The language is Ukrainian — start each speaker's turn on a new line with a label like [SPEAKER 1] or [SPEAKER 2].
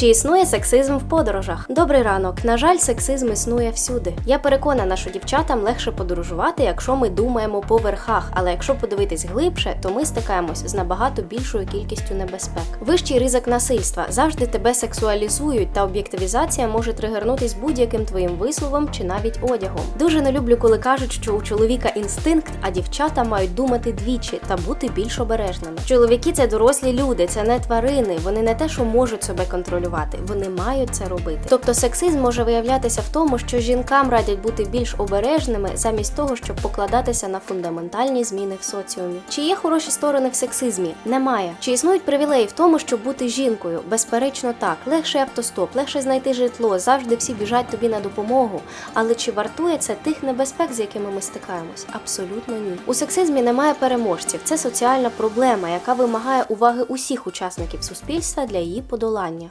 [SPEAKER 1] Чи існує сексизм в подорожах? Добрий ранок. На жаль, сексизм існує всюди. Я переконана, що дівчатам легше подорожувати, якщо ми думаємо по верхах, але якщо подивитись глибше, то ми стикаємось з набагато більшою кількістю небезпек. Вищий ризик насильства завжди тебе сексуалізують, та об'єктивізація може тригернутись будь-яким твоїм висловом чи навіть одягом. Дуже не люблю, коли кажуть, що у чоловіка інстинкт, а дівчата мають думати двічі та бути більш обережними. Чоловіки це дорослі люди, це не тварини. Вони не те, що можуть себе контролювати, вони мають це робити. Тобто сексизм може виявлятися в тому, що жінкам радять бути більш обережними, замість того, щоб покладатися на фундаментальні зміни в соціумі. Чи є хороші сторони в сексизмі? Немає. Чи існують привілеї в тому, щоб бути жінкою? Безперечно, так. Легше автостоп, легше знайти житло, завжди всі біжать тобі на допомогу. Але чи вартує це тих небезпек, з якими ми стикаємось? Абсолютно ні. У сексизмі немає переможців. Це соціальна проблема, яка вимагає уваги усіх учасників суспільства для її подолання.